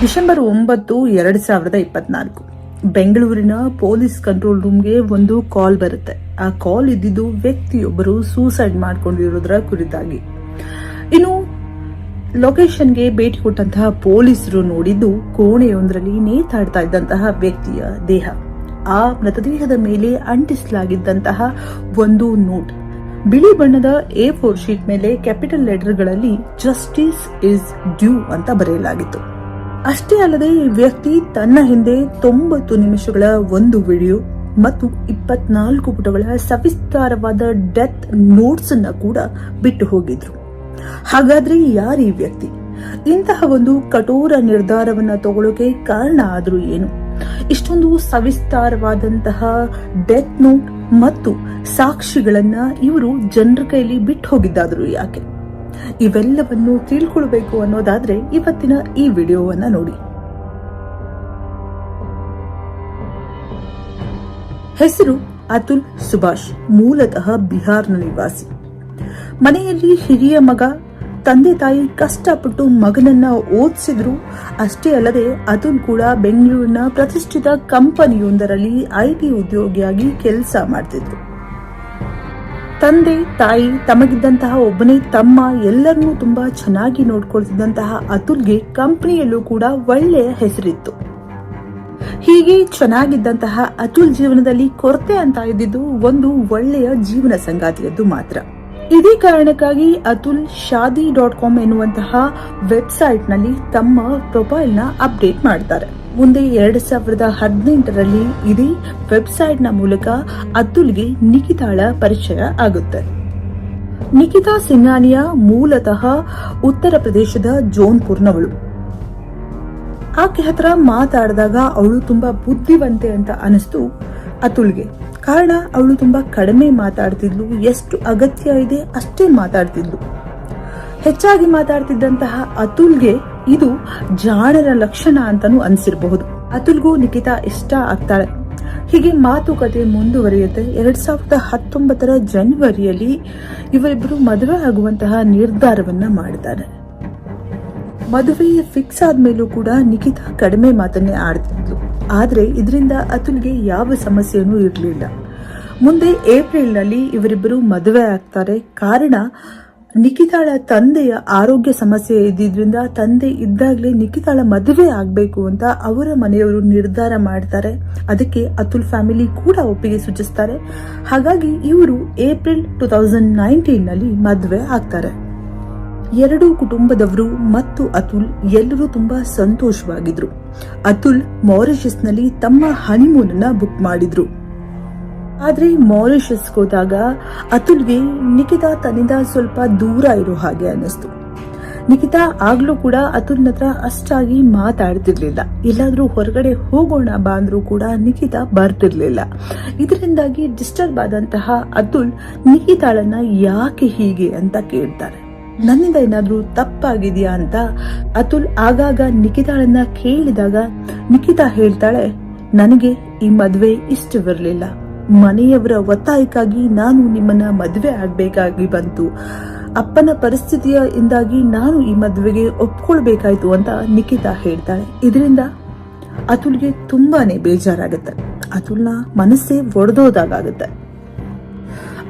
December ಒಂಬತ್ತು, ಎರಡ್ ಸಾವಿರದ ಇಪ್ಪತ್ನಾಲ್ಕು. ಬೆಂಗಳೂರಿನ ಪೊಲೀಸ್ ಕಂಟ್ರೋಲ್ ರೂಮ್ಗೆ ಒಂದು ಕಾಲ್ ಬರುತ್ತೆ. ಆ ಕಾಲ್ ಇದ್ದಿದ್ದು ವ್ಯಕ್ತಿಯೊಬ್ಬರು ಸೂಸೈಡ್ ಮಾಡ್ಕೊಂಡಿರೋದ್ರ ಕುರಿತಾಗಿ. ಇನ್ನು ಲೊಕೇಶನ್ಗೆ ಭೇಟಿ ಕೊಟ್ಟಂತಹ ಪೊಲೀಸರು ನೋಡಿದ್ದು ಕೋಣೆಯೊಂದರಲ್ಲಿ ನೇತಾಡ್ತಾ ಇದ್ದಂತಹ ವ್ಯಕ್ತಿಯ ದೇಹ. ಆ ಮೃತದೇಹದ ಮೇಲೆ ಅಂಟಿಸಲಾಗಿದ್ದಂತಹ ಒಂದು ನೋಟ್. ಬಿಳಿ ಬಣ್ಣದ ಎ ಫೋರ್ ಶೀಟ್ ಮೇಲೆ ಕ್ಯಾಪಿಟಲ್ ಲೆಟರ್ಗಳಲ್ಲಿ ಜಸ್ಟಿಸ್ ಇಸ್ ಡ್ಯೂ ಅಂತ ಬರೆಯಲಾಗಿತ್ತು. ಅಷ್ಟೇ ಅಲ್ಲದೆ ಈ ವ್ಯಕ್ತಿ ತನ್ನ ಹಿಂದೆ ತೊಂಬತ್ತು ನಿಮಿಷಗಳ ಒಂದು ವಿಡಿಯೋ ಮತ್ತು ಇಪ್ಪತ್ನಾಲ್ಕು ಪುಟಗಳ ಸವಿಸ್ತಾರವಾದ ಡೆತ್ ನೋಟ್ಸ್ ಅನ್ನ ಕೂಡ ಬಿಟ್ಟು ಹೋಗಿದ್ರು. ಹಾಗಾದ್ರೆ ಯಾರು ಈ ವ್ಯಕ್ತಿ? ಇಂತಹ ಒಂದು ಕಠೋರ ನಿರ್ಧಾರವನ್ನ ತಗೊಳ್ಳೋಕೆ ಕಾರಣ ಆದ್ರೂ ಏನು? ಇಷ್ಟೊಂದು ಸವಿಸ್ತಾರವಾದಂತಹ ಡೆತ್ ನೋಟ್ ಮತ್ತು ಸಾಕ್ಷಿಗಳನ್ನ ಇವರು ಜನರ ಕೈಲಿ ಬಿಟ್ಟು ಹೋಗಿದ್ದಾದ್ರು ಯಾಕೆ? ಇವೆಲ್ಲವನ್ನು ತಿಳ್ಕೊಳ್ಬೇಕು ಅನ್ನೋದಾದ್ರೆ ಇವತ್ತಿನ ಈ ವಿಡಿಯೋವನ್ನ ನೋಡಿ. ಹೆಸರು ಅತುಲ್ ಸುಭಾಷ್, ಮೂಲತಃ ಬಿಹಾರ್ನ ನಿವಾಸಿ. ಮನೆಯಲ್ಲಿ ಹಿರಿಯ ಮಗ, ತಂದೆ ತಾಯಿ ಕಷ್ಟಪಟ್ಟು ಮಗನನ್ನ ಓದಿಸಿದ್ರು. ಅಷ್ಟೇ ಅಲ್ಲದೆ ಅತುಲ್ ಕೂಡ ಬೆಂಗಳೂರಿನ ಪ್ರತಿಷ್ಠಿತ ಕಂಪನಿಯೊಂದರಲ್ಲಿ ಐಟಿ ಉದ್ಯೋಗಿಯಾಗಿ ಕೆಲಸ ಮಾಡ್ತಿದ್ರು. ತಂದೆ, ತಾಯಿ, ತಮಗಿದ್ದಂತಹ ಒಬ್ಬನೇ ತಮ್ಮ ಎಲ್ಲರನ್ನೂ ತುಂಬಾ ಚೆನ್ನಾಗಿ ನೋಡ್ಕೊಳ್ತಿದ್ದಂತಹ ಅತುಲ್ಗೆ ಕಂಪನಿಯಲ್ಲೂ ಕೂಡ ಒಳ್ಳೆಯ ಹೆಸರಿತ್ತು. ಹೀಗೆ ಚೆನ್ನಾಗಿದ್ದಂತಹ ಅತುಲ್ ಜೀವನದಲ್ಲಿ ಕೊರತೆ ಅಂತ ಇದ್ದಿದ್ದು ಒಂದು ಒಳ್ಳೆಯ ಜೀವನ ಸಂಗಾತಿಯದ್ದು ಮಾತ್ರ. ಇದೇ ಕಾರಣಕ್ಕಾಗಿ ಅತುಲ್ ಶಾದಿ ಡಾಟ್ ಕಾಮ್ ಎನ್ನುವಂತಹ ವೆಬ್ಸೈಟ್ನಲ್ಲಿ ತಮ್ಮ ಪ್ರೊಫೈಲ್ ಅಪ್ಡೇಟ್ ಮಾಡ್ತಾರೆ. ಮುಂದೆ ಎರಡ್ ಸಾವಿರದ ಹದಿನೆಂಟರಲ್ಲಿ ಇದೇ ವೆಬ್ಸೈಟ್ನ ಮೂಲಕ ಅತುಲ್ಗೆ ನಿಖಿತಾಳ ಪರಿಚಯ ಆಗುತ್ತೆ. ನಿಖಿತಾ ಸಿಂಗಾನಿಯಾ ಮೂಲತಃ ಉತ್ತರ ಪ್ರದೇಶದ ಜೋನ್ಪುರ್ನವಳು. ಆಕೆ ಹತ್ರ ಮಾತಾಡಿದಾಗ ಅವಳು ತುಂಬಾ ಬುದ್ಧಿವಂತೆ ಅಂತ ಅನಿಸ್ತು ಅತುಲ್ಗೆ. ಕಾರಣ, ಅವಳು ತುಂಬಾ ಕಡಿಮೆ ಮಾತಾಡ್ತಿದ್ಲು, ಎಷ್ಟು ಅಗತ್ಯ ಇದೆ ಅಷ್ಟೇ ಮಾತಾಡ್ತಿದ್ಲು. ಹೆಚ್ಚಾಗಿ ಮಾತಾಡ್ತಿದ್ದಂತಹ ಅತುಲ್ಗೆ ಇದು ಜಾಣರ ಲಕ್ಷಣ ಅಂತಾನೂ ಅನ್ಸಿರಬಹುದು. ಅತುಲ್ಗೂ ನಿಖಿತಾ ಇಷ್ಟ ಆಗ್ತಾಳೆ. ಹೀಗೆ ಮಾತುಕತೆ ಮುಂದುವರಿಯುತ್ತೆ. ಎರಡ್ ಸಾವಿರದ ಹತ್ತೊಂಬತ್ತರ ಜನವರಿಯಲ್ಲಿ ಇವರಿಬ್ಬರು ಮದುವೆ ಆಗುವಂತಹ ನಿರ್ಧಾರವನ್ನ ಮಾಡಿದ್ದಾರೆ. ಮದುವೆ ಫಿಕ್ಸ್ ಆದ್ಮೇಲೂ ಕೂಡ ನಿಖಿತಾ ಕಡಿಮೆ ಮಾತನ್ನೇ ಆಡ್ತಿದ್ಲು. ಆದ್ರೆ ಇದರಿಂದ ಅತುಲ್ಗೆ ಯಾವ ಸಮಸ್ಯೆಯೂ ಇರಲಿಲ್ಲ. ಮುಂದೆ ಏಪ್ರಿಲ್ನಲ್ಲಿ ಇವರಿಬ್ಬರು ಮದುವೆ ಆಗ್ತಾರೆ. ಕಾರಣ ನಿಖಿತಾಳ ತಂದೆಯ ಆರೋಗ್ಯ ಸಮಸ್ಯೆ ಇದ್ದಿದ್ರಿಂದ ತಂದೆ ಇದ್ದಾಗಲೇ ನಿಖಿತಾಳ ಮದುವೆ ಆಗಬೇಕು ಅಂತ ಅವರ ಮನೆಯವರು ನಿರ್ಧಾರ ಮಾಡ್ತಾರೆ. ಅದಕ್ಕೆ ಅತುಲ್ ಫ್ಯಾಮಿಲಿ ಕೂಡ ಒಪ್ಪಿಗೆ ಸೂಚಿಸ್ತಾರೆ. ಹಾಗಾಗಿ ಇವರು ಏಪ್ರಿಲ್ ಟೂ ತೌಸಂಡ್ ನೈನ್ಟೀನ್ನಲ್ಲಿ ಮದುವೆ ಆಗ್ತಾರೆ. ಎರಡೂ ಕುಟುಂಬದವರು ಮತ್ತು ಅತುಲ್ ಎಲ್ಲರೂ ತುಂಬಾ ಸಂತೋಷವಾಗಿದ್ರು. ಅತುಲ್ ಮಾರಿಷಸ್ನಲ್ಲಿ ತಮ್ಮ ಹನಿಮೂನ್ ಅನ್ನ ಬುಕ್ ಮಾಡಿದ್ರು. ಆದ್ರೆ ಮಾರಿಷಸ್ ಹೋದಾಗ ಅತುಲ್ಗೆ ನಿಖಿತಾ ತನ್ನಿಂದ ಸ್ವಲ್ಪ ದೂರ ಇರೋ ಹಾಗೆ ಅನ್ನಿಸ್ತು. ನಿಖಿತಾ ಆಗ್ಲೂ ಕೂಡ ಅತುಲ್ನ ಹತ್ರ ಅಷ್ಟಾಗಿ ಮಾತಾಡ್ತಿರ್ಲಿಲ್ಲ. ಎಲ್ಲಾದ್ರೂ ಹೊರಗಡೆ ಹೋಗೋಣ ಬಾ ಅಂದ್ರೂ ಕೂಡ ನಿಖಿತಾ ಬರ್ತಿರ್ಲಿಲ್ಲ. ಇದರಿಂದಾಗಿ ಡಿಸ್ಟರ್ಬ್ ಆದಂತಹ ಅತುಲ್ ನಿಖಿತಾಳನ್ನ ಯಾಕೆ ಹೀಗೆ ಅಂತ ಕೇಳ್ತಾರೆ. ನನ್ನಿಂದ ಏನಾದ್ರೂ ತಪ್ಪಾಗಿದೆಯಾ ಅಂತ ಅತುಲ್ ಆಗಾಗ ನಿಖಿತಾಳನ್ನ ಕೇಳಿದಾಗ ನಿಖಿತಾ ಹೇಳ್ತಾಳೆ, ನನಗೆ ಈ ಮದುವೆ ಇಷ್ಟವಿರಲಿಲ್ಲ ಮನೆಯವರ ಒತ್ತಾಯಕ್ಕಾಗಿ ನಾನು ನಿಮ್ಮನ್ನ ಮದುವೆ ಆಗ್ಬೇಕಾಗಿ ಬಂತು. ಅಪ್ಪನ ಪರಿಸ್ಥಿತಿಯ ಇಂದಾಗಿ ನಾನು ಈ ಮದುವೆಗೆ ಒಪ್ಕೊಳ್ಬೇಕಾಯ್ತು ಅಂತ ನಿಖಿತಾ ಹೇಳ್ತಾಳೆ. ಇದರಿಂದ ಅತುಲ್ಗೆ ತುಂಬಾನೇ ಬೇಜಾರಾಗುತ್ತೆ. ಅತುಲ್ನ ಮನಸ್ಸೇ ಒಡೆದೋದಾಗುತ್ತೆ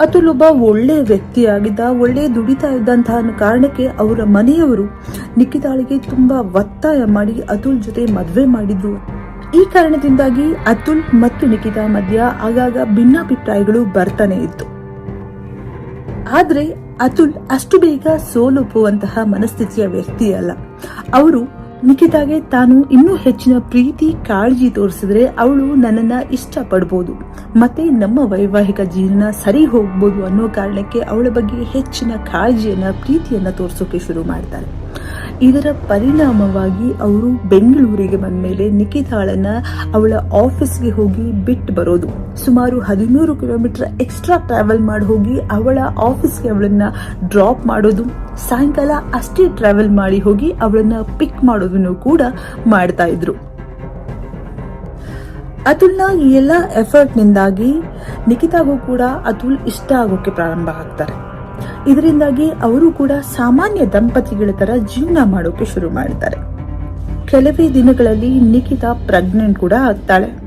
ಅತುಲ್ ಒಬ್ಬ ಒಳ್ಳೆ ವ್ಯಕ್ತಿಯಾಗಿದ್ದ, ಒಳ್ಳೆ ದುಡಿತಾ ಇದ್ದಂತಹ ಕಾರಣಕ್ಕೆ ಅವರ ಮನೆಯವರು ನಿಖಿತಾಳಿಗೆ ತುಂಬಾ ಒತ್ತಾಯ ಮಾಡಿ ಅತುಲ್ ಜೊತೆ ಮದುವೆ ಮಾಡಿದ್ರು. ಈ ಕಾರಣದಿಂದಾಗಿ ಅತುಲ್ ಮತ್ತು ನಿಖಿತಾ ಮಧ್ಯ ಆಗಾಗ ಭಿನ್ನಾಭಿಪ್ರಾಯಗಳು ಬರ್ತಾನೆ ಇತ್ತು. ಆದ್ರೆ ಅತುಲ್ ಅಷ್ಟು ಬೇಗ ಸೋಲೊಪ್ಪುವಂತಹ ಮನಸ್ಥಿತಿಯ ವ್ಯಕ್ತಿ ಅಲ್ಲ. ಅವರು ನಿಖಿತಾಗೆ ತಾನು ಇನ್ನೂ ಹೆಚ್ಚಿನ ಪ್ರೀತಿ, ಕಾಳಜಿ ತೋರಿಸಿದ್ರೆ ಅವಳು ನನ್ನನ್ನ ಇಷ್ಟ ಪಡ್ಬೋದು ಮತ್ತೆ ನಮ್ಮ ವೈವಾಹಿಕ ಜೀವನ ಸರಿ ಹೋಗ್ಬೋದು ಅನ್ನೋ ಕಾರಣಕ್ಕೆ ಅವಳ ಬಗ್ಗೆ ಹೆಚ್ಚಿನ ಕಾಳಜಿಯನ್ನ, ಪ್ರೀತಿಯನ್ನ ತೋರಿಸೋಕೆ ಶುರು ಮಾಡ್ತಾರೆ. ಇದರ ಪರಿಣಾಮವಾಗಿ ಅವರು ಬೆಂಗಳೂರಿಗೆ ಬಂದ ಮೇಲೆ ನಿಖಿತಾಳನ್ನ ಅವಳ ಆಫೀಸ್ಗೆ ಹೋಗಿ ಬಿಟ್ಟು ಬರೋದು. ಸುಮಾರು ಹದಿಮೂರು ಕಿಲೋಮೀಟರ್ ಎಕ್ಸ್ಟ್ರಾ ಟ್ರಾವೆಲ್ ಮಾಡಿ ಹೋಗಿ ಅವಳ ಆಫೀಸ್ಗೆ ಅವಳನ್ನ ಡ್ರಾಪ್ ಮಾಡೋದು, ಸಾಯಂಕಾಲ ಅಷ್ಟೇ ಟ್ರಾವೆಲ್ ಮಾಡಿ ಹೋಗಿ ಅವಳನ್ನ ಪಿಕ್ ಮಾಡೋದನ್ನು ಕೂಡ ಮಾಡ್ತಾ ಇದ್ರು. ಅತುಲ್ನ ಈ ಎಲ್ಲ ಎಫರ್ಟ್ ನಿಂದಾಗಿ ನಿಖಿತಾಗೂ ಕೂಡ ಅತುಲ್ ಇಷ್ಟ ಆಗೋಕೆ ಪ್ರಾರಂಭ ಆಗ್ತಾರೆ. ಇದರಿಂದಾಗಿ ಅವರು ಕೂಡ ಸಾಮಾನ್ಯ ದಂಪತಿಗಳ ತರ ಜೀವನ ಮಾಡೋಕೆ ಶುರು ಮಾಡ್ತಾರೆ. ಕೆಲವೇ ದಿನಗಳಲ್ಲಿ ನಿಖಿತಾ ಪ್ರೆಗ್ನೆಂಟ್ ಕೂಡ ಆಗ್ತಾಳೆ.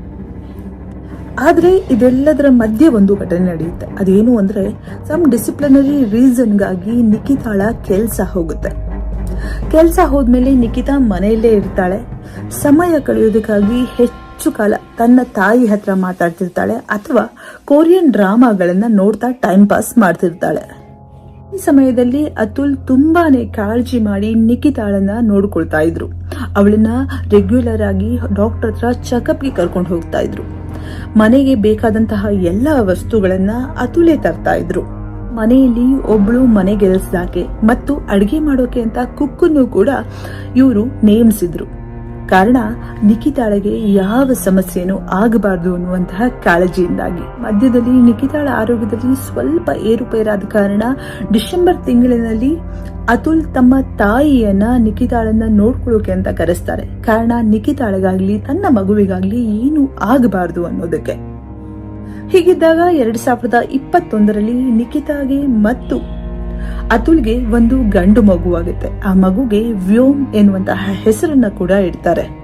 ಆದ್ರೆ ಇದೆಲ್ಲದರ ಮಧ್ಯೆ ಒಂದು ಘಟನೆ ನಡೆಯುತ್ತೆ. ಅದೇನು ಅಂದ್ರೆ ಸಮ್ ಡಿಸಿಪ್ಲಿನರಿ ರೀಸನ್ಗಾಗಿ ನಿಖಿತಾಳ ಕೆಲಸ ಹೋಗುತ್ತೆ. ಕೆಲಸ ಹೋದ್ಮೇಲೆ ನಿಖಿತಾ ಮನೆಯಲ್ಲೇ ಇರ್ತಾಳೆ. ಸಮಯ ಕಳೆಯೋದಕ್ಕಾಗಿ ಹೆಚ್ಚು ಕಾಲ ತನ್ನ ತಾಯಿ ಹತ್ರ ಮಾತಾಡ್ತಿರ್ತಾಳೆ ಅಥವಾ ಕೊರಿಯನ್ ಡ್ರಾಮಾಗಳನ್ನು ನೋಡ್ತಾ ಟೈಮ್ ಪಾಸ್ ಮಾಡ್ತಿರ್ತಾಳೆ. ಈ ಸಮಯದಲ್ಲಿ ಅತುಲ್ ತುಂಬಾನೇ ಕಾಳಜಿ ಮಾಡಿ ನಿಖಿತಾಳನ್ನ ನೋಡಿಕೊಳ್ತಾ ಇದ್ರು. ಅವಳನ್ನ ರೆಗ್ಯುಲರ್ ಆಗಿ ಡಾಕ್ಟರ್ ಹತ್ರ ಚೆಕಪ್ಗೆ ಕರ್ಕೊಂಡು ಹೋಗ್ತಾ ಇದ್ರು. ಮನೆಗೆ ಬೇಕಾದಂತಹ ಎಲ್ಲ ವಸ್ತುಗಳನ್ನ ಅತುಲೆ ತರ್ತಾ ಇದ್ರು. ಮನೆಯಲ್ಲಿ ಒಬ್ಳು ಮನೆ ಗೆಲ್ಸ್ದಾಕೆ ಮತ್ತು ಅಡಿಗೆ ಮಾಡೋಕೆ ಅಂತ ಕುಕ್ಕನ್ನು ಕೂಡ ಇವರು ನೇಮಿಸಿದ್ರು. ಕಾರಣ ನಿಖಿತಾಳಗೆ ಯಾವ ಸಮಸ್ಯೆನೂ ಆಗಬಾರದು ಅನ್ನುವಂತಹ ಕಾಳಜಿಯಿಂದಾಗಿ. ಮಧ್ಯದಲ್ಲಿ ನಿಖಿತಾಳ ಆರೋಗ್ಯದಲ್ಲಿ ಸ್ವಲ್ಪ ಏರುಪೇರಾದ ಕಾರಣ ಡಿಸೆಂಬರ್ ತಿಂಗಳಿನಲ್ಲಿ ಅತುಲ್ ತಮ್ಮ ತಾಯಿಯನ್ನ ನಿಖಿತಾಳನ್ನ ನೋಡ್ಕೊಳ್ಳೋಕೆ ಅಂತ ಕರೆಸ್ತಾರೆ. ಕಾರಣ ನಿಖಿತಾಳಗಾಗ್ಲಿ ತನ್ನ ಮಗುವಿಗಾಗ್ಲಿ ಏನು ಆಗಬಾರದು ಅನ್ನೋದಕ್ಕೆ. ಹೀಗಿದ್ದಾಗ ಎರಡ್ ಸಾವಿರದ ಇಪ್ಪತ್ತೊಂದರಲ್ಲಿ ನಿಖಿತಾಗೆ ಮತ್ತು ಅತುಲ್ಗೆ ಒಂದು ಗಂಡು ಮಗುವಾಗುತ್ತೆ. ಆ ಮಗುಗೆ ವ್ಯೋಮ್ ಎನ್ನುವಂತಹ ಹೆಸರನ್ನ ಕೂಡ ಇಡ್ತಾರೆ.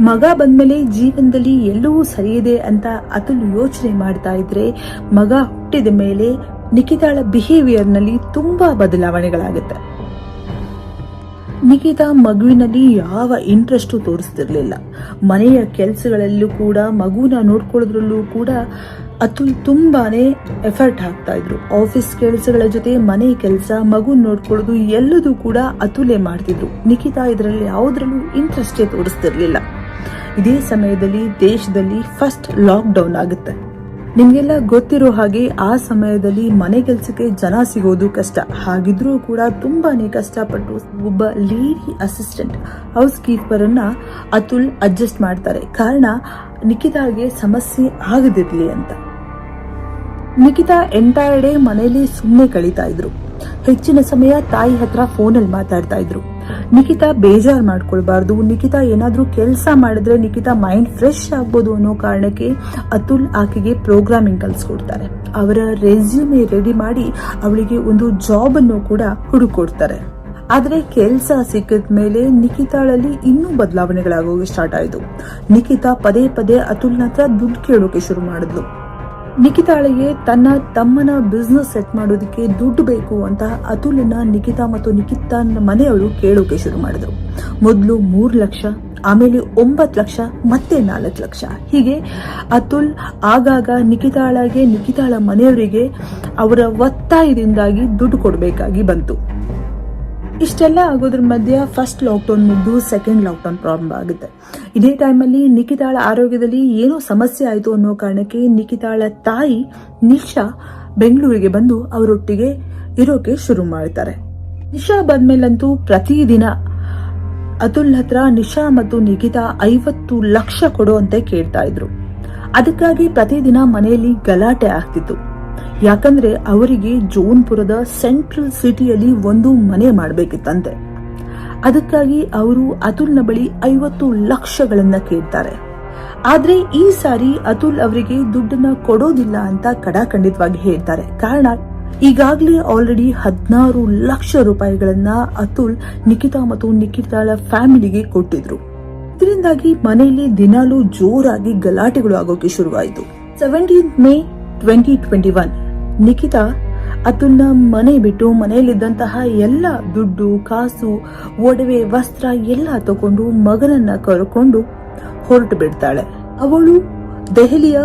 ಮಗ ಬಂದ್ಮೇಲೆ ಜೀವನದಲ್ಲಿ ಎಲ್ಲವೂ ಸರಿಯಿದೆ ಅಂತ ಅತುಲ್ ಯೋಚನೆ ಮಾಡ್ತಾ ಇದ್ರೆ, ಮಗ ಹುಟ್ಟಿದ ಮೇಲೆ ನಿಖಿತಾಳ ಬಿಹೇವಿಯರ್ನಲ್ಲಿ ತುಂಬಾ ಬದಲಾವಣೆಗಳಾಗುತ್ತೆ. ನಿಖಿತಾ ಮಗುವಿನಲ್ಲಿ ಯಾವ ಇಂಟ್ರೆಸ್ಟು ತೋರಿಸ್ತಿರ್ಲಿಲ್ಲ. ಮನೆಯ ಕೆಲಸಗಳಲ್ಲೂ ಕೂಡ, ಮಗುನ ನೋಡ್ಕೊಳ್ಳೋದ್ರಲ್ಲೂ ಕೂಡ ಅತುಲ್ ತುಂಬಾ ಎಫರ್ಟ್ ಹಾಕ್ತಾ ಇದ್ರು. ಆಫೀಸ್ ಕೆಲಸಗಳ ಜೊತೆ ಮನೆ ಕೆಲಸ, ಮಗು ನೋಡ್ಕೊಳ್ಳೋದು ಎಲ್ಲದೂ ಕೂಡ ಅತುಲೇ ಮಾಡ್ತಿದ್ರು. ನಿಖಿತಾ ಇದರಲ್ಲಿ ಯಾವುದ್ರಲ್ಲೂ ಇಂಟ್ರೆಸ್ಟೇ ತೋರಿಸ್ತಿರ್ಲಿಲ್ಲ. ಇದೇ ಸಮಯದಲ್ಲಿ ದೇಶದಲ್ಲಿ ಫಸ್ಟ್ ಲಾಕ್ ಡೌನ್ ಆಗುತ್ತೆ. ನಿಮ್ಗೆಲ್ಲ ಗೊತ್ತಿರೋ ಹಾಗೆ ಆ ಸಮಯದಲ್ಲಿ ಮನೆ ಕೆಲಸಕ್ಕೆ ಜನ ಸಿಗೋದು ಕಷ್ಟ. ಹಾಗಿದ್ರೂ ಕೂಡ ತುಂಬಾನೇ ಕಷ್ಟಪಟ್ಟು ಒಬ್ಬ ಲೇಡಿ ಅಸಿಸ್ಟೆಂಟ್ ಹೌಸ್ ಕೀಪರ್ ಅನ್ನ ಅತುಲ್ ಅಡ್ಜಸ್ಟ್ ಮಾಡ್ತಾರೆ. ಕಾರಣ ನಿಖಿತಾಗೆ ಸಮಸ್ಯೆ ಆಗದಿರ್ಲಿ ಅಂತ. ನಿಖಿತಾ ಎಂಟೈರ್ ಡೇ ಮನೆಯಲ್ಲಿ ಸುಮ್ಮನೆ ಕಳೀತಾ ಇದ್ರು. ಹೆಚ್ಚಿನ ಸಮಯ ತಾಯಿ ಹತ್ರ ಫೋನಲ್ಲಿ ಮಾತಾಡ್ತಾ ಇದ್ರು. ನಿಖಿತಾ ಬೇಜಾರ್ ಮಾಡ್ಕೊಳ್ಬಾರ್ದು. ನಿಖಿತಾ ಏನಾದ್ರೂ ಕೆಲಸ ಮಾಡಿದ್ರೆ ನಿಖಿತಾ ಮೈಂಡ್ ಫ್ರೆಶ್ ಆಗ್ಬೋದು ಅನ್ನೋ ಕಾರಣಕ್ಕೆ ಅತುಲ್ ಆಕೆಗೆ ಪ್ರೋಗ್ರಾಮಿಂಗ್ ಕಲಿಸ್ಕೊಡ್ತಾರೆ. ಅವರ ರೆಸ್ಯೂಮೆ ರೆಡಿ ಮಾಡಿ ಅವಳಿಗೆ ಒಂದು ಜಾಬ್ ಅನ್ನು ಕೂಡ ಹುಡುಕೊಡ್ತಾರೆ. ಆದ್ರೆ ಕೆಲಸ ಸಿಕ್ಕಿದ ಮೇಲೆ ನಿಖಿತಾಳಲ್ಲಿ ಇನ್ನೂ ಬದಲಾವಣೆಗಳಾಗೋಕೆ ಸ್ಟಾರ್ಟ್ ಆಯಿತು. ನಿಖಿತಾ ಪದೇ ಪದೇ ಅತುಲ್ನ ಹತ್ರ ದುಡ್ಡು ಕೇಳೋಕೆ ಶುರು ಮಾಡಿದ್ಲು. ನಿಖಿತಾಳಿಗೆ ತನ್ನ ತಮ್ಮನ ಬಿಸ್ನೆಸ್ ಸೆಟ್ ಮಾಡೋದಕ್ಕೆ ದುಡ್ಡು ಬೇಕು ಅಂತ ಅತುಲಿನ ನಿಖಿತಾ ಮತ್ತು ನಿಖಿತಾನ ಮನೆಯವರು ಕೇಳೋಕೆ ಶುರು ಮಾಡಿದ್ರು. ಮೊದಲು ಮೂರು ಲಕ್ಷ, ಆಮೇಲೆ ಒಂಬತ್ತು ಲಕ್ಷ, ಮತ್ತೆ ನಾಲ್ಕು ಲಕ್ಷ. ಹೀಗೆ ಅತುಲ್ ಆಗಾಗ ನಿಖಿತಾಳಗೆ ನಿಖಿತಾಳ ಮನೆಯವರಿಗೆ ಅವರ ಒತ್ತಾಯದಿಂದಾಗಿ ದುಡ್ಡು ಕೊಡಬೇಕಾಗಿ ಬಂತು. ಇಷ್ಟೆಲ್ಲ ಆಗೋದ್ರ ಮಧ್ಯ ಫಸ್ಟ್ ಲಾಕ್ಡೌನ್ ಮುಗಿದು ಸೆಕೆಂಡ್ ಲಾಕ್ಡೌನ್ ಪ್ರಾರಂಭ ಆಗುತ್ತೆ. ಇದೇ ಟೈಮಲ್ಲಿ ನಿಖಿತಾಳ ಆರೋಗ್ಯದಲ್ಲಿ ಏನೋ ಸಮಸ್ಯೆ ಆಯಿತು ಅನ್ನೋ ಕಾರಣಕ್ಕೆ ನಿಖಿತಾಳ ತಾಯಿ ನಿಶಾ ಬೆಂಗಳೂರಿಗೆ ಬಂದು ಅವರೊಟ್ಟಿಗೆ ಇರೋಕೆ ಶುರು ಮಾಡ್ತಾರೆ. ನಿಶಾ ಬಂದ್ಮೇಲಂತೂ ಪ್ರತಿದಿನ ಅತುಲ್ ಹತ್ರ ನಿಶಾ ಮತ್ತು ನಿಖಿತಾ ಐವತ್ತು ಲಕ್ಷ ಕೊಡುವಂತೆ ಕೇಳ್ತಾ ಇದ್ರು. ಅದಕ್ಕಾಗಿ ಪ್ರತಿದಿನ ಮನೆಯಲ್ಲಿ ಗಲಾಟೆ ಆಗ್ತಿತ್ತು. ಯಾಕಂದ್ರೆ ಅವರಿಗೆ ಜೋನ್ಪುರದ ಸೆಂಟ್ರಲ್ ಸಿಟಿಯಲ್ಲಿ ಒಂದು ಮನೆ ಮಾಡಬೇಕಿತ್ತಂತೆ. ಅದಕ್ಕಾಗಿ ಅವರು ಅತುಲ್ನ ಬಳಿ ಐವತ್ತು ಲಕ್ಷಗಳನ್ನ ಕೇಳ್ತಾರೆ. ಆದ್ರೆ ಈ ಸಾರಿ ಅತುಲ್ ಅವರಿಗೆ ದುಡ್ಡನ್ನ ಕೊಡೋದಿಲ್ಲ ಅಂತ ಕಡಾಖಂಡಿತವಾಗಿ ಹೇಳ್ತಾರೆ. ಕಾರಣ, ಈಗಾಗಲೇ ಆಲ್ರೆಡಿ ಹದಿನಾರು ಲಕ್ಷ ರೂಪಾಯಿಗಳನ್ನ ಅತುಲ್ ನಿಖಿತಾ ಮತ್ತು ನಿಖಿತಾಳ ಫ್ಯಾಮಿಲಿಗೆ ಕೊಟ್ಟಿದ್ರು. ಇದರಿಂದಾಗಿ ಮನೆಯಲ್ಲಿ ದಿನಾಲೂ ಜೋರಾಗಿ ಗಲಾಟೆಗಳು ಆಗೋಕೆ ಶುರುವಾಯಿತು. Seventeen May twenty twenty one Nikita ಅತುಲ್ನ ಮನೆ ಬಿಟ್ಟು ಮನೆಯಲ್ಲಿದ್ದಂತಹ ಎಲ್ಲ ದುಡ್ಡು, ಕಾಸು, ಒಡವೆ, ವಸ್ತ್ರ ಎಲ್ಲ ತಗೊಂಡು ಮಗನನ್ನ ಕರ್ಕೊಂಡು ಹೊರಟು ಬಿಡ್ತಾಳೆ. ಅವಳು ದೆಹಲಿಯ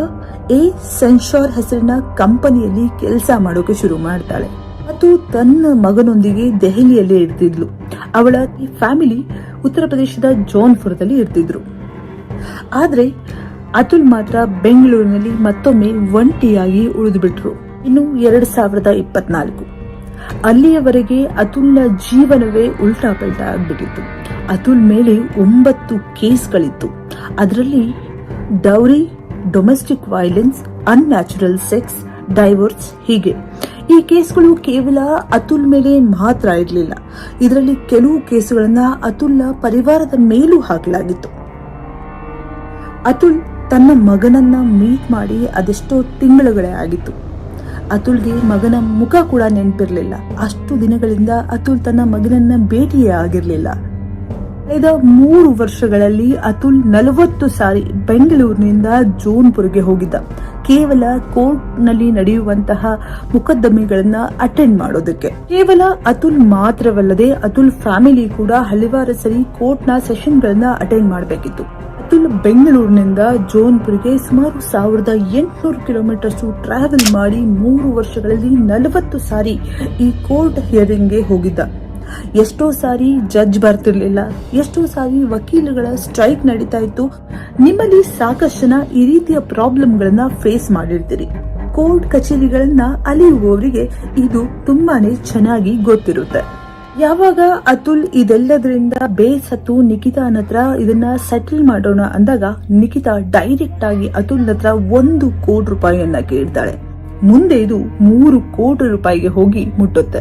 ಎ ಸೆನ್ಶೋರ್ ಹೆಸರಿನ ಕಂಪನಿಯಲ್ಲಿ ಕೆಲಸ ಮಾಡೋಕೆ ಶುರು ಮಾಡ್ತಾಳೆ. ಮತ್ತು ತನ್ನ ಮಗನೊಂದಿಗೆ ದೆಹಲಿಯಲ್ಲಿ ಇರ್ತಿದ್ಲು. ಅವಳ ಫ್ಯಾಮಿಲಿ ಉತ್ತರ ಪ್ರದೇಶದ ಜೋನ್ಪುರದಲ್ಲಿ ಇರ್ತಿದ್ರು. ಆದ್ರೆ ಅತುಲ್ ಮಾತ್ರ ಬೆಂಗಳೂರಿನಲ್ಲಿ ಮತ್ತೊಮ್ಮೆ ಒಂಟಿಯಾಗಿ ಉಳಿದುಬಿಟ್ರು. ಇನ್ನು ಎರಡ್ ಸಾವಿರದ ಇಪ್ಪತ್ನಾಲ್ಕು. ಅಲ್ಲಿಯವರೆಗೆ ಅತುಲ್ನ ಜೀವನವೇ ಉಲ್ಟಾ ಪಲ್ಟಾ ಆಗ್ಬಿಟ್ಟಿತ್ತು. ಅತುಲ್ ಮೇಲೆ ಒಂಬತ್ತು ಕೇಸ್ಗಳಿತ್ತು. ಅದರಲ್ಲಿ dowry, domestic violence unnatural sex, divorce ಹೀಗೆ. ಈ ಕೇಸ್ಗಳು ಕೇವಲ ಅತುಲ್ ಮೇಲೆ ಮಾತ್ರ ಇರಲಿಲ್ಲ. ಇದರಲ್ಲಿ ಕೆಲವು ಕೇಸುಗಳನ್ನ ಅತುಲ್ನ ಪರಿವಾರದ ಮೇಲೂ ಹಾಕಲಾಗಿತ್ತು. ಅತುಲ್ ತನ್ನ ಮಗನನ್ನ ಮೀಟ್ ಮಾಡಿ ಅದೆಷ್ಟೋ ತಿಂಗಳುಗಳೇ ಆಗಿತ್ತು. ಅತುಲ್ಗೆ ಮಗನ ಮುಖ ಕೂಡ ನೆನಪಿರ್ಲಿಲ್ಲ. ಅಷ್ಟು ದಿನಗಳಿಂದ ಅತುಲ್ ತನ್ನ ಮಗನನ್ನ ಭೇಟಿಯೇ ಆಗಿರಲಿಲ್ಲ. ಕಳೆದ ಮೂರು ವರ್ಷಗಳಲ್ಲಿ ಅತುಲ್ ನಲವತ್ತು ಸಾರಿ ಬೆಂಗಳೂರಿನಿಂದ ಜೋನ್ಪುರ್ಗೆ ಹೋಗಿದ್ದ. ಕೇವಲ ಕೋರ್ಟ್ನಲ್ಲಿ ನಡೆಯುವಂತಹ ಮೊಕದ್ದಮೆಗಳನ್ನ ಅಟೆಂಡ್ ಮಾಡೋದಕ್ಕೆ. ಕೇವಲ ಅತುಲ್ ಮಾತ್ರವಲ್ಲದೆ ಅತುಲ್ ಫ್ಯಾಮಿಲಿ ಕೂಡ ಹಲವಾರು ಸರಿ ಕೋರ್ಟ್ನ ಸೆಷನ್ಗಳನ್ನ ಅಟೆಂಡ್ ಮಾಡಬೇಕಿತ್ತು. ಅತುಲ್ ಬೆಂಗಳೂರಿನಿಂದ ಜೋನ್ಪುರಿಗೆ ಸುಮಾರು ಸಾವಿರದ ಎಂಟುನೂರು ಕಿಲೋಮೀಟರ್ಸ್ ಟ್ರಾವೆಲ್ ಮಾಡಿ ಮೂರು ವರ್ಷಗಳಲ್ಲಿ ನಲವತ್ತು ಸಾರಿ ಈ ಕೋರ್ಟ್ ಹಿಯರಿಂಗ್ಗೆ ಹೋಗಿದ್ದ. ಎಷ್ಟೋ ಸಾರಿ ಜಡ್ಜ್ ಬರ್ತಿರ್ಲಿಲ್ಲ, ಎಷ್ಟೋ ಸಾರಿ ವಕೀಲಗಳ ಸ್ಟ್ರೈಕ್ ನಡೀತಾ ಇತ್ತು. ನಿಮ್ಮಲ್ಲಿ ಸಾಕಷ್ಟು ಜನ ಈ ರೀತಿಯ ಪ್ರಾಬ್ಲಮ್ಗಳನ್ನ ಫೇಸ್ ಮಾಡಿರ್ತೀರಿ. ಕೋರ್ಟ್ ಕಚೇರಿಗಳನ್ನ ಅಲಿಯುವವರಿಗೆ ಇದು ತುಂಬಾನೇ ಚೆನ್ನಾಗಿ ಗೊತ್ತಿರುತ್ತೆ. ಯಾವಾಗ ಅತುಲ್ ಇದೆಲ್ಲದರಿಂದ ಬೇಸತ್ತು ನಿಖಿತಾನ ಹತ್ರ ಇದನ್ನ ಸೆಟಲ್ ಮಾಡೋಣ ಅಂದಾಗ ನಿಖಿತಾ ಡೈರೆಕ್ಟ್ ಆಗಿ ಅತುಲ್ ಹತ್ರ ಒಂದು ಕೋಟಿ ರೂಪಾಯಿಯನ್ನ ಕೇಳ್ತಾಳೆ. ಮುಂದೆ ಇದು ಮೂರು ಕೋಟಿ ರೂಪಾಯಿಗೆ ಹೋಗಿ ಮುಟ್ಟುತ್ತೆ.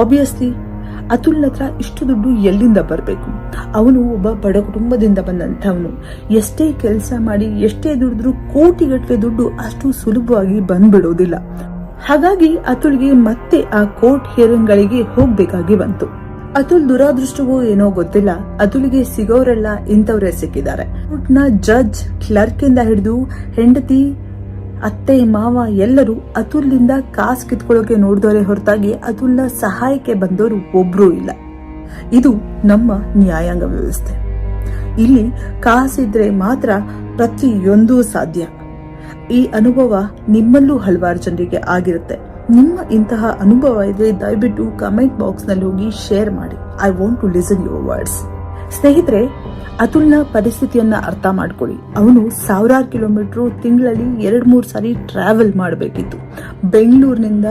ಆಬ್ವಿಯಸ್ಲಿ ಅತುಲ್ ಹತ್ರ ಇಷ್ಟು ದುಡ್ಡು ಎಲ್ಲಿಂದ ಬರಬೇಕು? ಅವನು ಒಬ್ಬ ಬಡ ಕುಟುಂಬದಿಂದ ಬಂದಂಥವನು. ಎಷ್ಟೇ ಕೆಲಸ ಮಾಡಿ, ಎಷ್ಟೇ ದುಡಿದ್ರೂ ಕೋಟಿಗಟ್ಟಲೆ ದುಡ್ಡು ಅಷ್ಟು ಸುಲಭವಾಗಿ ಬಂದ್ಬಿಡೋದಿಲ್ಲ. ಹಾಗಾಗಿ ಅತುಲ್ಗೆ ಮತ್ತೆ ಆ ಕೋರ್ಟ್ ಹಿಯರಿಂಗ್ಗಳಿಗೆ ಹೋಗ್ಬೇಕಾಗಿ ಬಂತು. ಅತುಲ್ ದುರಾದೃಷ್ಟವೋ ಏನೋ ಗೊತ್ತಿಲ್ಲ. ಅತುಲ್ಗೆ ಸಿಗೋರೆಲ್ಲ ಇಂಥವರೇ ಸಿಕ್ಕಿದ್ದಾರೆ. ಕೋರ್ಟ್ನ ಜಡ್ಜ್ ಕ್ಲರ್ಕ್ ಇಂದ ಹಿಡಿದು ಹೆಂಡತಿ, ಅತ್ತೆ, ಮಾವ ಎಲ್ಲರೂ ಅತುಲ್ನಿಂದ ಕಾಸು ಕಿತ್ಕೊಳ್ಳೋಕೆ ನೋಡಿದವರೇ ಹೊರತಾಗಿ ಅತುಲ್ನ ಸಹಾಯಕ್ಕೆ ಬಂದವರು ಒಬ್ರೂ ಇಲ್ಲ. ಇದು ನಮ್ಮ ನ್ಯಾಯಾಂಗ ವ್ಯವಸ್ಥೆ. ಇಲ್ಲಿ ಕಾಸಿದ್ರೆ ಮಾತ್ರ ಪ್ರತಿಯೊಂದೂ ಸಾಧ್ಯ. ಈ ಅನುಭವ ನಿಮ್ಮಲ್ಲೂ ಹಲವಾರು ಜನರಿಗೆ ಆಗಿರುತ್ತೆ. ನಿಮ್ಮ ಇಂತಹ ಅನುಭವ ಇದ್ರೆ ದಯವಿಟ್ಟು ಕಮೆಂಟ್ ಬಾಕ್ಸ್ನಲ್ಲಿ ಹೋಗಿ ಶೇರ್ ಮಾಡಿ. I want to listen your words ಸ್ನೇಹಿತರೆ, ಅತುಲ್ನ ಪರಿಸ್ಥಿತಿಯನ್ನ ಅರ್ಥ ಮಾಡ್ಕೊಳ್ಳಿ. ಅವನು ಸಾವಿರಾರು ಕಿಲೋಮೀಟರ್ ತಿಂಗಳಲ್ಲಿ ಎರಡ್ ಮೂರು ಸಾರಿ ಟ್ರಾವೆಲ್ ಮಾಡಬೇಕಿತ್ತು. ಬೆಂಗಳೂರಿನಿಂದ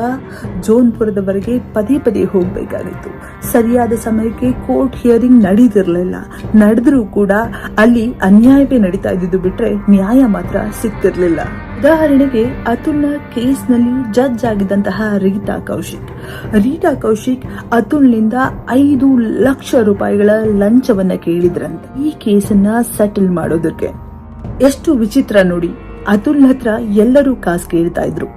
ಜೋನ್ಪುರದವರೆಗೆ ಪದೇ ಪದೇ ಹೋಗಬೇಕಾಗಿತ್ತು. ಸರಿಯಾದ ಸಮಯಕ್ಕೆ ಕೋರ್ಟ್ ಹಿಯರಿಂಗ್ ನಡೀತಿರ್ಲಿಲ್ಲ. ನಡೆದ್ರೂ ಕೂಡ ಅಲ್ಲಿ ಅನ್ಯಾಯವೇ ನಡೀತಾ ಇದ್ದಿದ್ದು ಬಿಟ್ರೆ ನ್ಯಾಯ ಮಾತ್ರ ಸಿಗ್ತಿರ್ಲಿಲ್ಲ. ಉದಾಹರಣೆಗೆ ಅತುಲ್ನ ಕೇಸ್ನಲ್ಲಿ ಜಡ್ಜ್ ಆಗಿದ್ದಂತಹ ರೀತಾ ಕೌಶಿಕ್. ರೀತಾ ಕೌಶಿಕ್ ಅತುಲ್ನಿಂದ ಐದು ಲಕ್ಷ ರೂಪಾಯಿಗಳ ಲಂಚವನ್ನ ಕೇಳಿದ್ರಂತೆ. ಈ ಕೇಸನ್ನ ಸೆಟಲ್ ಮಾಡೋದಕ್ಕೆ ಎಷ್ಟು ವಿಚಿತ್ರ ನೋಡಿ. ಅತುಲ್ ಹತ್ರ ಎಲ್ಲರೂ ಕಾಸು ಕೇಳ್ತಾ ಇದ್ರು.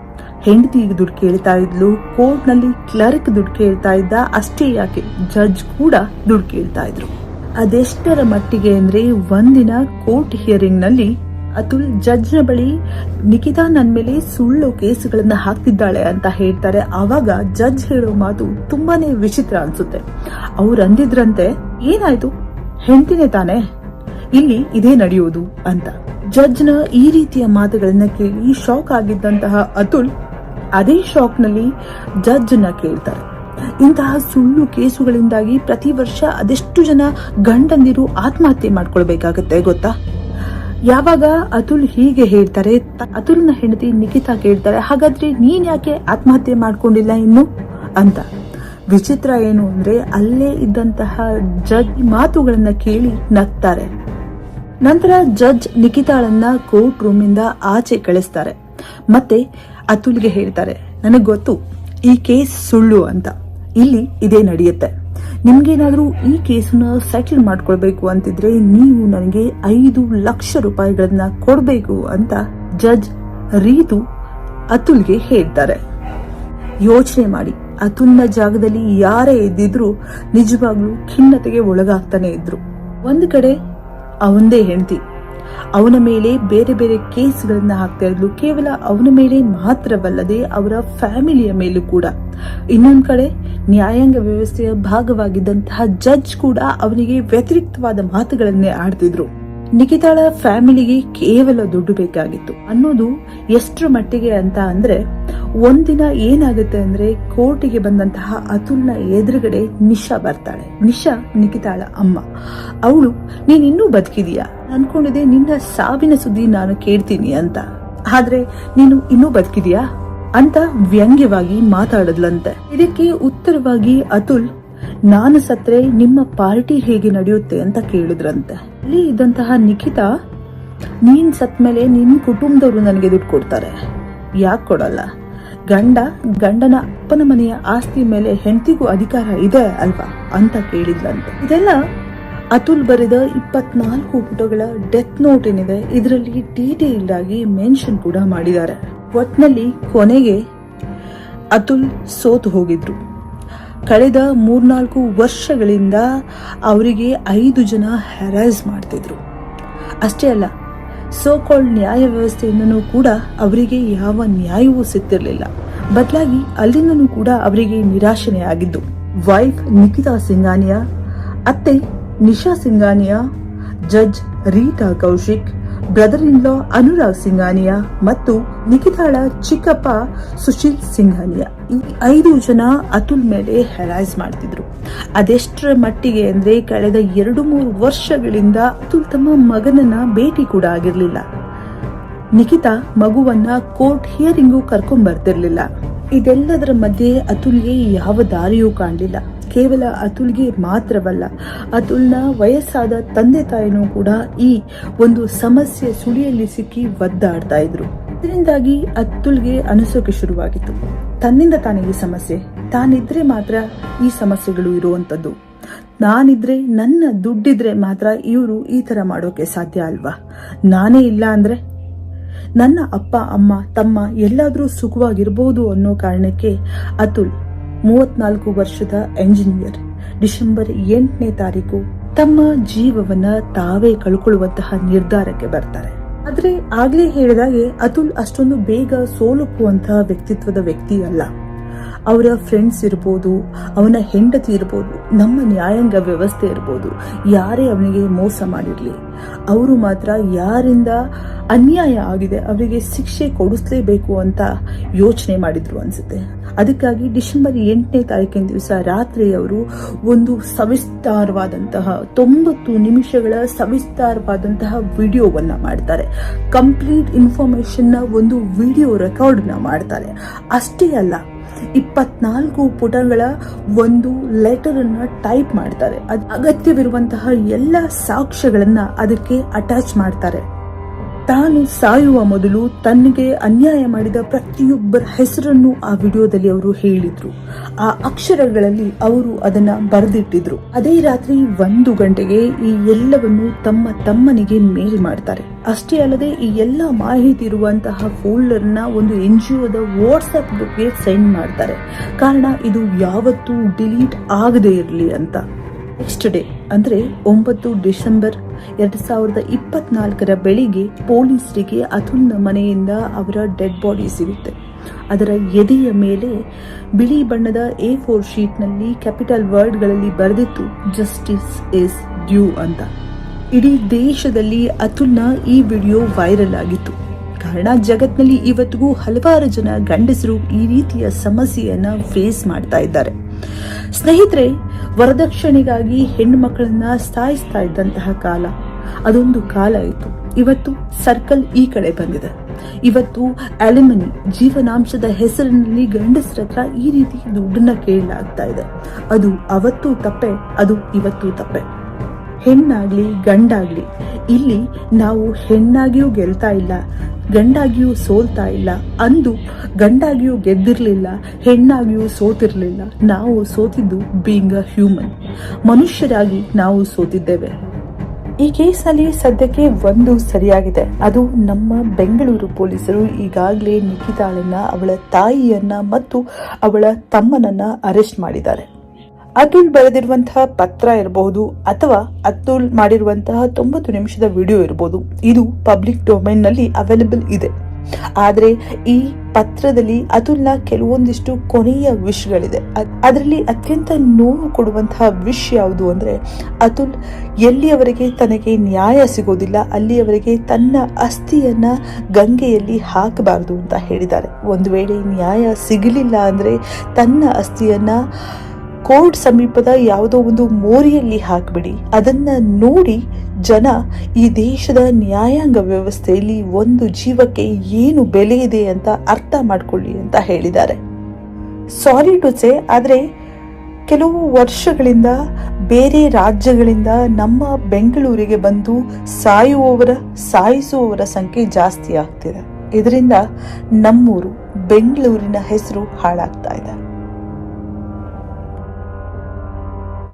ಹೆಂಡತಿ ದುಡ್ಡು ಕೇಳ್ತಾ ಇದ್ಲು ಕೋರ್ಟ್ನಲ್ಲಿ ಕ್ಲರ್ಕ್ ದುಡ್ಡು ಕೇಳ್ತಾ ಇದ್ದ, ಅಷ್ಟೇ ಯಾಕೆ ಜಡ್ಜ್ ಕೂಡ ದುಡ್ಡು ಕೇಳ್ತಾ ಇದ್ರು. ಅದೆಷ್ಟರ ಮಟ್ಟಿಗೆ ಅಂದ್ರೆ ಒಂದಿನ ಕೋರ್ಟ್ ಹಿಯರಿಂಗ್ನಲ್ಲಿ ಅತುಲ್ ಜಜ್ನ ಬಳಿ ನಿಖಿತಾ ನನ್ನ ಮೇಲೆ ಸುಳ್ಳು ಕೇಸುಗಳನ್ನು ಹಾಕ್ತಿದ್ದಾಳೆ ಅಂತ ಹೇಳ್ತಾರೆ. ಆವಾಗ ಜಡ್ಜ್ ಹೇಳೋ ಮಾತು ತುಂಬಾನೇ ವಿಚಿತ್ರ ಅನ್ಸುತ್ತೆ. ಅವ್ರು ಅಂದಿದ್ರಂತೆ, ಏನಾಯ್ತು? ಹೆಂಡತಿನೇ ತಾನೆ? ಇಲ್ಲಿ ಇದೇ ನಡೆಯೋದು ಅಂತ. ಜಜ್ನ ಈ ರೀತಿಯ ಮಾತುಗಳನ್ನ ಕೇಳಿ ಶಾಕ್ ಆಗಿದ್ದಂತಹ ಅತುಲ್ ಅದೇ ಶಾಕ್ನಲ್ಲಿ ಜಡ್ಜ್ನ ಕೇಳ್ತಾರೆ. ಇಂತಹ ಸುಳ್ಳು ಕೇಸುಗಳಿಂದಾಗಿ ಪ್ರತಿ ವರ್ಷ ಅದೆಷ್ಟು ಜನ ಗಂಡಂದಿರು ಆತ್ಮಹತ್ಯೆ ಮಾಡ್ಕೊಳ್ಬೇಕಾಗತ್ತೆ ಗೊತ್ತಾ? ಯಾವಾಗ ಅತುಲ್ ಹೀಗೆ ಹೇಳ್ತಾರೆ ಅತುಲ್ನ ಹೆಂಡತಿ ನಿಖಿತಾ ಕೇಳ್ತಾರೆ, ಹಾಗಾದ್ರೆ ನೀನ್ ಯಾಕೆ ಆತ್ಮಹತ್ಯೆ ಮಾಡ್ಕೊಂಡಿಲ್ಲ ಇನ್ನು? ಅಂತ. ವಿಚಿತ್ರ ಏನು ಅಂದ್ರೆ ಅಲ್ಲೇ ಇದ್ದಂತಹ ಜಡ್ಜ್ ಮಾತುಗಳನ್ನ ಕೇಳಿ ನಗ್ತಾರೆ. ನಂತರ ಜಡ್ಜ್ ನಿಖಿತಾಳನ್ನ ಕೋರ್ಟ್ ರೂಮಿಂದ ಆಚೆ ಕಳಿಸ್ತಾರೆ. ಮತ್ತೆ ಅತುಲ್ಗೆ ಹೇಳ್ತಾರೆ, ನನಗ್ ಗೊತ್ತು, ಈ ಕೇಸ್ ಸುಳ್ಳು ಅಂತ. ಇಲ್ಲಿ ಇದೇ ನಡೆಯುತ್ತೆ. ನಿಮ್ಗೇನಾದ್ರೂ ಈ ಕೇಸನ್ನ ಸೆಟಲ್ ಮಾಡ್ಕೊಳ್ಬೇಕು ಅಂತಿದ್ರೆ ನೀವು ನನಗೆ ಐದು ಲಕ್ಷ ರೂಪಾಯಿಗಳನ್ನ ಕೊಡಬೇಕು ಅಂತ ಜಡ್ಜ್ ರೀತು ಅತುಲ್ಗೆ ಹೇಳ್ತಾರೆ. ಯೋಚನೆ ಮಾಡಿ. ಅತುಲ್ನ ಜಾಗದಲ್ಲಿ ಯಾರೇ ಇದ್ದಿದ್ರು ನಿಜವಾಗ್ಲೂ ಖಿನ್ನತೆಗೆ ಒಳಗಾಗ್ತಾನೆ ಇದ್ರು. ಒಂದು ಕಡೆ ಅವಂದೇ ಹೆಂಡತಿ ಅವನ ಮೇಲೆ ಬೇರೆ ಬೇರೆ ಕೇಸ್ಗಳನ್ನ ಹಾಕ್ತಾ ಇದ್ಲು. ಕೇವಲ ಅವನ ಮೇಲೆ ಮಾತ್ರವಲ್ಲದೆ ಅವರ ಫ್ಯಾಮಿಲಿಯ ಮೇಲೂ ಕೂಡ. ಇನ್ನೊಂದ್ ಕಡೆ ನ್ಯಾಯಾಂಗ ವ್ಯವಸ್ಥೆಯ ಭಾಗವಾಗಿದ್ದಂತಹ ಜಡ್ಜ್ ಕೂಡ ಅವನಿಗೆ ವ್ಯತಿರಿಕ್ತವಾದ ಮಾತುಗಳನ್ನೇ ಆಡ್ತಿದ್ರು. ನಿಖಿತಾಳ ಫ್ಯಾಮಿಲಿಗೆ ಕೇವಲ ದುಡ್ಡು ಬೇಕಾಗಿತ್ತು. ಅನ್ನೋದು ಎಷ್ಟರ ಮಟ್ಟಿಗೆ ಅಂತ ಅಂದ್ರೆ, ಒಂದಿನ ಏನಾಗುತ್ತೆ ಅಂದ್ರೆ, ಕೋರ್ಟಿಗೆ ಬಂದಂತಹ ಅತುಲ್ನ ಎದುರುಗಡೆ ನಿಶಾ ಬರ್ತಾಳೆ. ನಿಶಾ ನಿಖಿತಾಳ ಅಮ್ಮ. ಅವಳು, ನೀನ್ ಇನ್ನೂ ಬದುಕಿದೀಯಾ? ಅನ್ಕೊಂಡಿದೆ ನಿನ್ನ ಸಾವಿನ ಸುದ್ದಿ ನಾನು ಕೇಳ್ತೀನಿ ಅಂತ. ಆದ್ರೆ ನೀನು ಇನ್ನೂ ಬದುಕಿದೀಯಾ? ಅಂತ ವ್ಯಂಗ್ಯವಾಗಿ ಮಾತಾಡದ್ಲಂತೆ. ಇದಕ್ಕೆ ಉತ್ತರವಾಗಿ ಅತುಲ್, ನಾನು ಸತ್ರೆ, ನಿಮ್ಮ ಪಾರ್ಟಿ ಹೇಗೆ ನಡೆಯುತ್ತೆ? ಅಂತ ಕೇಳಿದ್ರಂತೆ. ಅಲ್ಲಿ ಇದ್ದಂತಹ ನಿಖಿತಾ, ನೀನ್ ಸತ್ ಮೇಲೆ ನಿನ್ ಕುಟುಂಬದವರು ನನಗೆ ದುಡ್ಡು ಕೊಡ್ತಾರೆ. ಯಾಕೆ ಕೊಡಲ್ಲ? ಗಂಡ, ಗಂಡನ ಅಪ್ಪನ ಮನೆಯ ಆಸ್ತಿ ಮೇಲೆ ಹೆಂಡತಿಗೂ ಅಧಿಕಾರ ಇದೆ ಅಲ್ವಾ ಅಂತ ಕೇಳಿದ್ಲಂತೆ. ಇದೆಲ್ಲ ಅತುಲ್ ಬರೆದ ಇಪ್ಪತ್ನಾಲ್ಕು ಪುಟಗಳ ಡೆತ್ ನೋಟ್ ಏನಿದೆ, ಇದರಲ್ಲಿ ಡೀಟೇಲ್ಡ್ ಆಗಿ ಮೆನ್ಷನ್ ಕೂಡ ಮಾಡಿದ್ದಾರೆ. ಒಟ್ನಲ್ಲಿ ಕೊನೆಗೆ ಅತುಲ್ ಸೋತು ಹೋಗಿದ್ರು. ಕಳೆದ ಮೂರ್ನಾಲ್ಕು ವರ್ಷಗಳಿಂದ ಅವರಿಗೆ ಐದು ಜನ ಹೆರೈಸ್ ಮಾಡ್ತಿದ್ರು. ಅಷ್ಟೇ ಅಲ್ಲ, ಸೋಕಾಲ್ಡ್ ನ್ಯಾಯ ವ್ಯವಸ್ಥೆಯಿಂದನೂ ಕೂಡ ಅವರಿಗೆ ಯಾವ ನ್ಯಾಯವೂ ಸಿಗ್ತಿರಲಿಲ್ಲ. ಬದಲಾಗಿ ಅಲ್ಲಿಂದನೂ ಕೂಡ ಅವರಿಗೆ ನಿರಾಶನೆ ಆಗಿದ್ದು. ವೈಫ್ ನಿಖಿತಾ ಸಿಂಗಾನಿಯಾ ಅತ್ತೆ Nisha Singhania judge Rita Kaushik brother in law Anurag Singhania ಮತ್ತು ನಿಖಿತಾಳ ಚಿಕ್ಕಪ್ಪ ಸುಶೀಲ್ ಸಿಂಘಾನಿಯಾ. ಈ ಐದು ಜನ ಅತುಲ್ ಮೇಲೆ ಹೆರಾಯ್ಸ್ ಮಾಡ್ತಿದ್ರು. ಅದೆಷ್ಟರ ಮಟ್ಟಿಗೆ ಅಂದ್ರೆ ಕಳೆದ ಎರಡು ಮೂರು ವರ್ಷಗಳಿಂದ ಅತುಲ್ ತಮ್ಮ ಮಗನನ್ನ ಭೇಟಿ ಕೂಡ ಆಗಿರ್ಲಿಲ್ಲ. ನಿಖಿತಾ ಮಗುವನ್ನ ಕೋರ್ಟ್ ಹಿಯರಿಂಗು ಕರ್ಕೊಂಡ್ ಬರ್ತಿರ್ಲಿಲ್ಲ. ಇದೆಲ್ಲದರ ಮಧ್ಯೆ ಅತುಲ್ಗೆ ಯಾವ ದಾರಿಯೂ ಕಾಣಲಿಲ್ಲ. ಕೇವಲ ಅತುಲ್ಗೆ ಮಾತ್ರವಲ್ಲ, ಅತುಲ್ನ ವಯಸ್ಸಾದ ತಂದೆ ತಾಯಿನೂ ಕೂಡ ಈ ಒಂದು ಸಮಸ್ಯೆ ಸುಳಿಯಲ್ಲಿ ಸಿಕ್ಕಿ ಒದ್ದಾಡ್ತಾ ಇದ್ರು. ಇದರಿಂದಾಗಿ ಅತುಲ್ಗೆ ಅನಿಸೋಕೆ ಶುರುವಾಗಿತ್ತು. ತನ್ನಿಂದ ತಾನೇ ಈ ಸಮಸ್ಯೆ, ತಾನಿದ್ರೆ ಮಾತ್ರ ಈ ಸಮಸ್ಯೆಗಳು ಇರುವಂತದ್ದು. ನಾನಿದ್ರೆ, ನನ್ನ ದುಡ್ಡಿದ್ರೆ ಮಾತ್ರ ಇವರು ಈ ತರ ಮಾಡೋಕೆ ಸಾಧ್ಯ ಅಲ್ವಾ? ನಾನೇ ಇಲ್ಲ ಅಂದ್ರೆ? ನನ್ನ ಅಪ್ಪ, ಅಮ್ಮ, ತಮ್ಮ ಎಲ್ಲಾದ್ರೂ ಸುಖವಾಗಿರ್ಬೋದು ಅನ್ನೋ ಕಾರಣಕ್ಕೆ ಅತುಲ್ ಮೂವತ್ನಾಲ್ಕು ವರ್ಷದ ಎಂಜಿನಿಯರ್. ಡಿಸೆಂಬರ್ ಎಂಟನೇ ತಾರೀಕು ತಮ್ಮ ಜೀವವನ್ನ ತಾವೇ ಕಳ್ಕೊಳ್ಳುವಂತಹ ನಿರ್ಧಾರಕ್ಕೆ ಬರ್ತಾರೆ. ಆದ್ರೆ ಆಗ್ಲೇ ಹೇಳಿದಾಗೆ ಅತುಲ್ ಅಷ್ಟೊಂದು ಬೇಗ ಸೋಲುಪುವಂತಹ ವ್ಯಕ್ತಿತ್ವದ ವ್ಯಕ್ತಿ ಅಲ್ಲ ಅವರ ಫ್ರೆಂಡ್ಸ್ ಇರ್ಬೋದು, ಅವನ ಹೆಂಡತಿ ಇರ್ಬೋದು, ನಮ್ಮ ನ್ಯಾಯಾಂಗ ವ್ಯವಸ್ಥೆ ಇರ್ಬೋದು, ಯಾರೇ ಅವನಿಗೆ ಮೋಸ ಮಾಡಿರಲಿ, ಅವರು ಮಾತ್ರ ಯಾರಿಂದ ಅನ್ಯಾಯ ಆಗಿದೆ ಅವರಿಗೆ ಶಿಕ್ಷೆ ಕೊಡಿಸ್ಲೇಬೇಕು ಅಂತ ಯೋಚನೆ ಮಾಡಿದ್ರು ಅನ್ಸುತ್ತೆ. ಅದಕ್ಕಾಗಿ ಡಿಸೆಂಬರ್ ಎಂಟನೇ ತಾರೀಕಿನ ದಿವಸ ರಾತ್ರಿ ಅವರು ಒಂದು ಸವಿಸ್ತಾರವಾದಂತಹ, ತೊಂಬತ್ತು ನಿಮಿಷಗಳ ಸವಿಸ್ತಾರವಾದಂತಹ ವಿಡಿಯೋವನ್ನ ಮಾಡ್ತಾರೆ. ಕಂಪ್ಲೀಟ್ ಇನ್ಫಾರ್ಮೇಶನ್ನ ಒಂದು ವಿಡಿಯೋ ರೆಕಾರ್ಡ್ನ ಮಾಡ್ತಾರೆ. ಅಷ್ಟೇ ಅಲ್ಲ ಇಪ್ಪತ್ನಾಲ್ಕು ಪುಟಗಳ ಒಂದು ಲೆಟರ್ ಅನ್ನ ಟೈಪ್ ಮಾಡ್ತಾರೆ. ಅದ್ ಅಗತ್ಯವಿರುವಂತಹ ಎಲ್ಲ ಸಾಕ್ಷ್ಯಗಳನ್ನ ಅದಕ್ಕೆ ಅಟ್ಯಾಚ್ ಮಾಡ್ತಾರೆ. ತಾನು ಸಾಯುವ ಮೊದಲು ತನ್ನಿಗೆ ಅನ್ಯಾಯ ಮಾಡಿದ ಪ್ರತಿಯೊಬ್ಬರ ಹೆಸರನ್ನು ಆ ವಿಡಿಯೋದಲ್ಲಿ ಅವರು ಹೇಳಿದ್ರು. ಆ ಅಕ್ಷರಗಳಲ್ಲಿ ಅವರು ಅದನ್ನ ಬರೆದಿಟ್ಟಿದ್ರು. ಅದೇ ರಾತ್ರಿ ಒಂದು ಗಂಟೆಗೆ ಈ ಎಲ್ಲವನ್ನು ತಮ್ಮ ತಮ್ಮನಿಗೆ ಮೇಲ್ ಮಾಡ್ತಾರೆ. ಅಷ್ಟೇ ಅಲ್ಲದೆ ಈ ಎಲ್ಲ ಮಾಹಿತಿ ಇರುವಂತಹ ಫೋಲ್ಡರ್ನ ಒಂದು ಎನ್ ಜಿ ಒದ ವಾಟ್ಸ್ಆಪ್ ಗ್ರೂಪ್ಗೆ ಸೆಂಡ್ ಮಾಡ್ತಾರೆ. ಕಾರಣ ಇದು ಯಾವತ್ತೂ ಡಿಲೀಟ್ ಆಗದೇ ಇರಲಿ ಅಂತ. ನೆಕ್ಸ್ಟ್ ಡೇ ಅಂದ್ರೆ ಒಂಬತ್ತು ಡಿಸೆಂಬರ್ ಎರಡು ಸಾವಿರದ ಇಪ್ಪತ್ನಾಲ್ಕರ ಬೆಳಿಗ್ಗೆ ಪೊಲೀಸರಿಗೆ ಅತುಲ್ನ ಮನೆಯಿಂದ ಅವರ ಡೆಡ್ ಬಾಡಿ ಸಿಗುತ್ತೆ. ಅದರ ಎದೆಯ ಮೇಲೆ ಬಿಳಿ ಬಣ್ಣದ ಎ ಫೋರ್ ಶೀಟ್ನಲ್ಲಿ ಕ್ಯಾಪಿಟಲ್ ವರ್ಡ್ಗಳಲ್ಲಿ ಬರೆದಿತ್ತು, ಜಸ್ಟಿಸ್ ಇಸ್ ಡ್ಯೂ ಅಂತ. ಇಡೀ ದೇಶದಲ್ಲಿ ಅತುಲ್ನ ಈ ವಿಡಿಯೋ ವೈರಲ್ ಆಗಿತ್ತು. ಕಾರಣ ಜಗತ್ನಲ್ಲಿ ಇವತ್ತಿಗೂ ಹಲವಾರು ಜನ ಗಂಡಸರು ಈ ರೀತಿಯ ಸಮಸ್ಯೆಯನ್ನ ಫೇಸ್ ಮಾಡ್ತಾ ಇದ್ದಾರೆ. ಸ್ನೇಹಿತರೆ, ವರದಕ್ಷಿಣೆಗಾಗಿ ಹೆಣ್ಣು ಮಕ್ಕಳನ್ನ ಸಾಯಿಸ್ತಾ ಇದ್ದಂತಹ ಕಾಲ, ಅದೊಂದು ಕಾಲ ಇತ್ತು. ಇವತ್ತು ಸರ್ಕಲ್ ಈ ಕಡೆ ಬಂದಿದೆ. ಇವತ್ತು ಅಲಿಮನಿ ಜೀವನಾಂಶದ ಹೆಸರಿನಲ್ಲಿ ಗಂಡಸರ ಹತ್ರ ಈ ರೀತಿ ದುಡ್ಡನ್ನ ಕೇಳಲಾಗ್ತಾ ಇದೆ. ಅದು ಅವತ್ತು ತಪ್ಪೆ, ಅದು ಇವತ್ತು ತಪ್ಪೆ. ಹೆಣ್ಣಾಗ್ಲಿ ಗಂಡಾಗ್ಲಿ, ಇಲ್ಲಿ ನಾವು ಹೆಣ್ಣಾಗಿಯೂ ಗೆಲ್ತಾ ಇಲ್ಲ ಗಂಡಾಗಿಯೂ ಸೋಲ್ತಾ ಇಲ್ಲ. ಅಂದು ಗಂಡಾಗಿಯೂ ಗೆದ್ದಿರಲಿಲ್ಲ, ಹೆಣ್ಣಾಗಿಯೂ ಸೋತಿರಲಿಲ್ಲ. ನಾವು ಸೋತಿದ್ದು ಬೀಂಗ್ ಅ ಹ್ಯೂಮನ್ ಮನುಷ್ಯರಾಗಿ ನಾವು ಸೋತಿದ್ದೇವೆ. ಈ ಕೇಸಲ್ಲಿ ಸದ್ಯಕ್ಕೆ ಒಂದು ಸರಿಯಾಗಿದೆ. ಅದು ನಮ್ಮ ಬೆಂಗಳೂರು ಪೊಲೀಸರು ಈಗಾಗಲೇ ನಿಖಿತಾಳನ್ನ, ಅವಳ ತಾಯಿಯನ್ನ ಮತ್ತು ಅವಳ ತಮ್ಮನನ್ನ ಅರೆಸ್ಟ್ ಮಾಡಿದ್ದಾರೆ. ಅತುಲ್ ಬರೆದಿರುವಂತಹ ಪತ್ರ ಇರಬಹುದು ಅಥವಾ ಅತುಲ್ ಮಾಡಿರುವಂತಹ ತೊಂಬತ್ತು ನಿಮಿಷದ ವಿಡಿಯೋ ಇರಬಹುದು ಇದು ಪಬ್ಲಿಕ್ ಡೊಮೈನ್ನಲ್ಲಿ ಅವೈಲೇಬಲ್ ಇದೆ. ಆದ್ರೆ ಈ ಪತ್ರದಲ್ಲಿ ಅತುಲ್ನ ಕೆಲವೊಂದಿಷ್ಟು ಕೊನೆಯ ವಿಷಗಳಿದೆ. ಅದರಲ್ಲಿ ಅತ್ಯಂತ ನೋವು ಕೊಡುವಂತಹ ವಿಷ್ ಯಾವುದು ಅಂದ್ರೆ ಅತುಲ್ ಎಲ್ಲಿಯವರೆಗೆ ತನಗೆ ನ್ಯಾಯ ಸಿಗೋದಿಲ್ಲ, ಅಲ್ಲಿಯವರೆಗೆ ತನ್ನ ಅಸ್ಥಿಯನ್ನ ಗಂಗೆಯಲ್ಲಿ ಹಾಕಬಾರದು ಅಂತ ಹೇಳಿದ್ದಾರೆ. ಒಂದು ವೇಳೆ ನ್ಯಾಯ ಸಿಗಲಿಲ್ಲ ಅಂದ್ರೆ ತನ್ನ ಅಸ್ಥಿಯನ್ನ ಕೋರ್ಟ್ ಸಮೀಪದ ಯಾವುದೋ ಒಂದು ಮೋರಿಯಲ್ಲಿ ಹಾಕ್ಬಿಡಿ. ಅದನ್ನ ನೋಡಿ ಜನ ಈ ದೇಶದ ನ್ಯಾಯಾಂಗ ವ್ಯವಸ್ಥೆಯಲ್ಲಿ ಒಂದು ಜೀವಕ್ಕೆ ಏನು ಬೆಲೆ ಇದೆ ಅಂತ ಅರ್ಥ ಮಾಡ್ಕೊಳ್ಳಿ ಅಂತ ಹೇಳಿದ್ದಾರೆ. ಸಾರಿ ಟು ಸೇ ಆದರೆ ಕೆಲವು ವರ್ಷಗಳಿಂದ ಬೇರೆ ರಾಜ್ಯಗಳಿಂದ ನಮ್ಮ ಬೆಂಗಳೂರಿಗೆ ಬಂದು ಸಾಯುವವರ, ಸಾಯಿಸುವವರ ಸಂಖ್ಯೆ ಜಾಸ್ತಿ ಆಗ್ತಿದೆ. ಇದರಿಂದ ನಮ್ಮೂರು, ಬೆಂಗಳೂರಿನ ಹೆಸರು ಹಾಳಾಗ್ತಾ ಇದೆ.